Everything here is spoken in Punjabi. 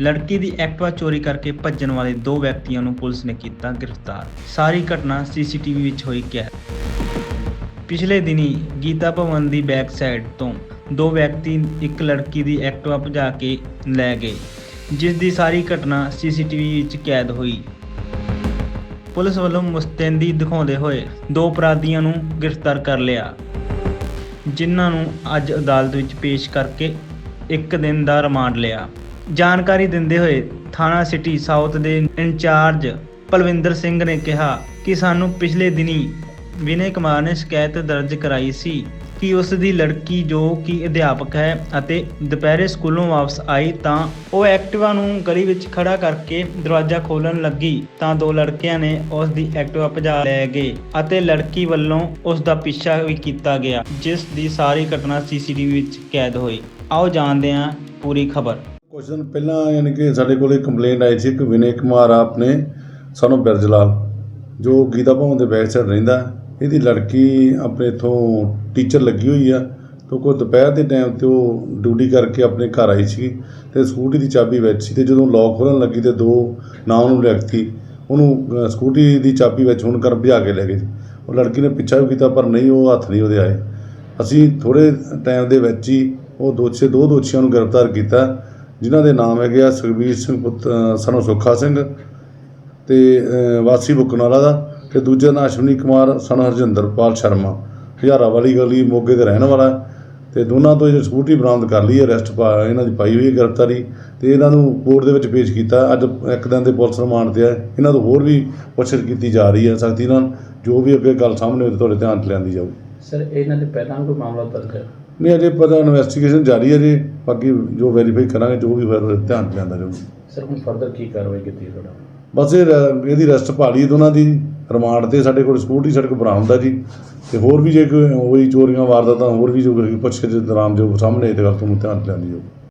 ਲੜਕੀ ਦੀ ਐਕਟਿਵਾ ਚੋਰੀ ਕਰਕੇ ਭੱਜਣ ਵਾਲੇ ਦੋ ਵਿਅਕਤੀਆਂ ਨੂੰ ਪੁਲਿਸ ਨੇ ਕੀਤਾ ਗ੍ਰਿਫਤਾਰ। ਸਾਰੀ ਘਟਨਾ ਸੀਸੀਟੀਵੀ ਵਿੱਚ ਹੋਈ ਕੈਦ। ਪਿਛਲੇ ਦਿਨੀ ਗੀਤਾ ਭਵਨ ਦੀ ਬੈਕ ਸਾਈਡ ਤੋਂ ਦੋ ਵਿਅਕਤੀ ਇੱਕ ਲੜਕੀ ਦੀ ਐਕਟਿਵਾ ਭਜਾ ਕੇ ਲੈ ਗਏ, ਜਿਸ ਦੀ ਸਾਰੀ ਘਟਨਾ ਸੀਸੀਟੀਵੀ ਵਿੱਚ ਕੈਦ ਹੋਈ। ਪੁਲਿਸ ਵੱਲੋਂ ਮੁਸਤੈਦੀ ਦਿਖਾਉਂਦੇ ਹੋਏ ਦੋ ਅਪਰਾਧੀਆਂ ਨੂੰ ਗ੍ਰਿਫਤਾਰ ਕਰ ਲਿਆ, ਜਿਨ੍ਹਾਂ ਨੂੰ ਅੱਜ ਅਦਾਲਤ ਵਿੱਚ ਪੇਸ਼ ਕਰਕੇ ਇੱਕ ਦਿਨ ਦਾ ਰਿਮਾਂਡ ਲਿਆ। ਜਾਣਕਾਰੀ ਦਿੰਦੇ ਹੋਏ ਥਾਣਾ ਸਿਟੀ ਸਾਊਥ ਦੇ ਇੰਚਾਰਜ ਪਲਵਿੰਦਰ ਸਿੰਘ ਨੇ ਕਿਹਾ ਕਿ ਸਾਨੂੰ ਪਿਛਲੇ ਦਿਨੀ ਵਿਨੇ ਕੁਮਾਰ ਨੇ ਸ਼ਿਕਾਇਤ ਦਰਜ ਕਰਾਈ ਸੀ ਕਿ ਉਸ ਦੀ ਲੜਕੀ ਜੋ ਕਿ ਅਧਿਆਪਕ ਹੈ ਅਤੇ ਦੁਪਹਿਰੇ ਸਕੂਲੋਂ ਵਾਪਸ ਆਈ ਤਾਂ ਉਹ ਐਕਟਿਵਾ ਨੂੰ ਗਲੀ ਵਿੱਚ ਖੜਾ ਕਰਕੇ ਦਰਵਾਜ਼ਾ ਖੋਲਣ ਲੱਗੀ ਤਾਂ ਦੋ ਲੜਕਿਆਂ ਨੇ ਉਸ ਦੀ ਐਕਟਿਵਾ ਭਜਾ ਲੈ ਗਏ ਅਤੇ ਲੜਕੀ ਵੱਲੋਂ ਉਸ ਦਾ ਪਿੱਛਾ ਵੀ ਕੀਤਾ ਗਿਆ, ਜਿਸ ਦੀ ਸਾਰੀ ਘਟਨਾ ਸੀਸੀਟੀਵੀ ਵਿੱਚ ਕੈਦ ਹੋਈ। ਆਓ ਜਾਣਦੇ ਹਾਂ ਪੂਰੀ ਖਬਰ। ਕੁਝ ਦਿਨ ਪਹਿਲਾਂ ਯਾਨੀ ਕਿ ਸਾਡੇ ਕੋਲ ਇੱਕ ਕੰਪਲੇਂਟ ਆਈ ਸੀ ਕਿ ਵਿਨੇ ਕੁਮਾਰ ਆ ਆਪਣੇ ਸਾਨੂੰ ਬਿਰਜਲਾਲ ਜੋ ਗੀਤਾ ਭਵਨ ਦੇ ਬੈਕ ਸਾਈਡ ਰਹਿੰਦਾ ਇਹਦੀ ਲੜਕੀ ਆਪਣੇ ਇਥੋਂ ਟੀਚਰ ਲੱਗੀ ਹੋਈ ਆ ਤੋਂ ਕੋ ਦੁਪਹਿਰ ਦੇ ਟਾਈਮ ਤੇ ਉਹ ਡਿਊਟੀ ਕਰਕੇ ਆਪਣੇ ਘਰ ਆਈ ਸੀ ਤੇ ਸਕੂਟੀ ਦੀ ਚਾਬੀ ਵਿੱਚ ਸੀ ਤੇ ਜਦੋਂ ਲੌਕ ਖੋਲਣ ਲੱਗੀ ਤੇ ਦੋ ਨਾਮ ਉਹਨੂੰ ਵਿਅਕਤੀ ਉਹਨੂੰ ਅ, ਸਕੂਟੀ ਦੀ ਚਾਬੀ ਵਿੱਚ ਹੁਣ ਕਰ ਭਜਾ ਕੇ ਲੈ ਗਏ। ਉਹ ਲੜਕੀ ਨੇ ਪਿੱਛਾ ਵੀ ਕੀਤਾ ਪਰ ਨਹੀਂ ਉਹ ਹੱਥ ਨਹੀਂ ਉਹਦੇ ਆਏ। ਅਸੀਂ ਥੋੜੇ ਟਾਈਮ ਦੇ ਵਿੱਚ ਹੀ ਉਹ ਦੋਸ਼ੀ ਦੋ ਦੋਸ਼ੀਆਂ ਨੂੰ ਗ੍ਰਿਫਤਾਰ ਕੀਤਾ। ਜਿਨ੍ਹਾਂ ਦੇ ਨਾਮ ਹੈਗੇ ਆ ਸੁਖਬੀਰ ਸਿੰਘ ਪੁੱਤ ਸਨੋ ਸੁੱਖਾ ਸਿੰਘ ਤੇ ਅ, ਵਾਸੀ ਬੁਕਨਾਲਾ ਦਾ ਤੇ ਦੂਜਾ ਨਾਂ ਅਸ਼ਵਨੀ ਕੁਮਾਰ ਸਨ ਹਰਜਿੰਦਰਪਾਲ ਸ਼ਰਮਾ। ਹਜ਼ਾਰਾ ਵਾਲੀ ਗਲੀ ਮੋਗੇ ਦੇ ਰਹਿਣ ਵਾਲਾ ਹੈ ਤੇ ਦੋਨਾਂ ਤੋਂ ਜਿਹੜੀ ਸਕੂਟਰੀ ਬਰਾਮਦ ਕਰ ਲਈ ਹੈ ਅਰੈਸਟ ਪਾ ਇਹਨਾਂ ਦੀ ਪਾਈ ਹੋਈ ਹੈ ਗ੍ਰਿਫਤਾਰੀ ਤੇ ਇਹਨਾਂ ਨੂੰ ਕੋਰਟ ਦੇ ਵਿੱਚ ਪੇਸ਼ ਕੀਤਾ। ਅੱਜ ਇੱਕ ਦਿਨ ਦੇ ਪੁਲਿਸ ਰਿਮਾਂਡ ਤੇ ਹੈ। ਇਹਨਾਂ ਤੋਂ ਹੋਰ ਵੀ ਪੁੱਛਗਿੱਛ ਕੀਤੀ ਜਾ ਰਹੀ ਹੈ। ਸਖਤੀ ਨਾਲ ਜੋ ਵੀ ਅੱਗੇ ਗੱਲ ਸਾਹਮਣੇ ਹੋਵੇ ਤੁਹਾਡੇ ਧਿਆਨ 'ਚ ਲਿਆਂਦੀ ਜਾਊਗੀ ਸਰ ਇਹਨਾਂ ਦੇ ਪਹਿਲਾਂ ਕੋਈ ਮਾਮਲਾ ਦਰਜ ਹੈ? ਨਹੀਂ ਅਜੇ ਪਤਾ ਇਨਵੈਸਟੀਗੇਸ਼ਨ ਜਾਰੀ ਹੈ ਜੀ ਬਾਕੀ ਜੋ ਵੈਰੀਫਾਈ ਕਰਾਂਗੇ ਜੋ ਵੀ ਫਿਰ ਧਿਆਨ ਲਿਆਂਦਾ ਜਾਊਗਾ ਸਰ ਹੁਣ ਫਰਦਰ ਕੀ ਕਾਰਵਾਈ ਕੀਤੀ ਹੈ ਤੁਹਾਡਾ? ਬਸ ਇਹ ਰ- ਇਹਦੀ ਰੈਸਟ ਭਾਲੀ ਦੋਨਾਂ ਦੀ। ਰਿਮਾਂਡ ਤੇ ਸਾਡੇ ਕੋਲ ਸਕੂਟੀ ਸਾਡੇ ਕੋਲ ਬਰਾਮਦ ਜੀ। ਤੇ ਹੋਰ ਵੀ ਜੇ ਕੋਈ ਹੋਈ ਚੋਰੀਆਂ ਵਾਰਦਾਤਾਂ ਹੋਰ ਵੀ ਜੋ ਪੁੱਛ ਕੇ ਦੌਰਾਨ ਜੋ ਸਾਹਮਣੇ ਇਹ ਗੱਲ ਤੁਹਾਨੂੰ ਧਿਆਨ ਲਿਆਂਦੀ ਜਾਊਗੀ